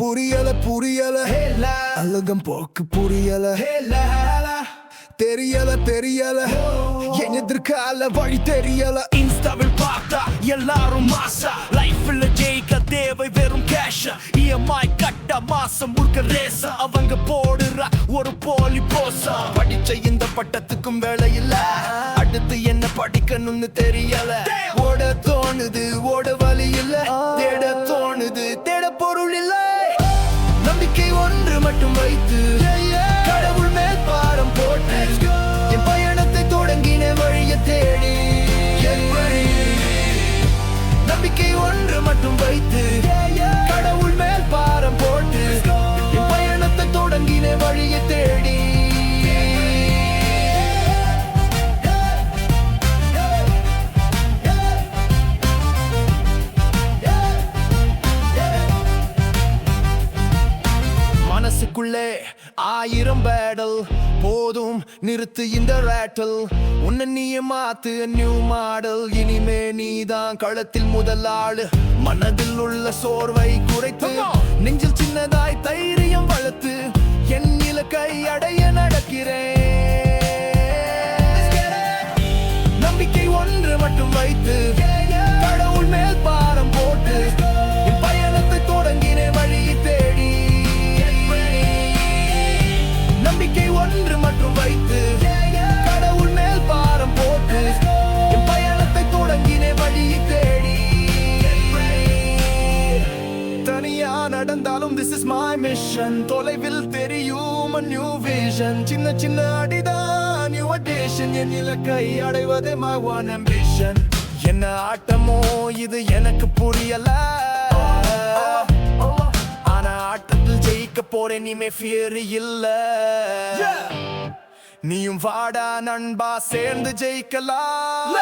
புரியல புரியல. அழகம் போக்கு புரியல. தெரியல தெரியல. என் எதிர்கால வழி தெரியல. இன்ஸ்டாவில் பார்த்தா எல்லாரும் மாசா. லைஃப்ல ஜெயிக்க தேவை வெறும் கேஷ் இஎம்ஐ கட்ட மாசம் முழுக்க ரேச அவங்க போடுற ஒரு போலி போசா படிச்ச இந்த பட்டத்துக்கும் வேலை இல்ல. அடுத்து என்ன படிக்கணும்னு தெரியல. ஓட தோணுது ஓட வழி இல்ல. தேட தோணுது மட்டும் வைத்து மனசுக்குள்ளே ஆயிரம் பேடல் போதும் நிறுத்து இந்த ரேட்டல் உன்னை நீயே மாத்து நியூ மாடல் இனிமே நீதான் களத்தில் முதல் ஆளு. மனதில் உள்ள சோர்வை குறைத்து நெஞ்சில் சின்னதாய் தைரியம் வளர்த்து என் இலக்கை அடைய நடக்கிறேன். நம்பிக்கை ஒன்று மட்டும் வைத்து ஒன்று மட்டும் வைத்து கடவுள் மேல் பாரம் போட்டு என் பயணத்தை தொடங்கினே வழி தேடி. தனியா நடந்தாலும் திஸ் இஸ் மை மிஷன் தொலைவில் தெரியும் நியூ விஷன் சின்ன சின்ன அடிதான் நியூ அடேஷன் என் இலக்கை அடைவதே மை ஒன் அம்பிஷன் என்ன ஆட்டமோ இது எனக்கு புரியல. ஆனா ஆட்டத்தில் ஜெயிக்க போறேன் இனிமே ஃபியர் இல்லை. நீயும் வாடா நண்பா சேர்ந்து ஜெயிக்கலாம்.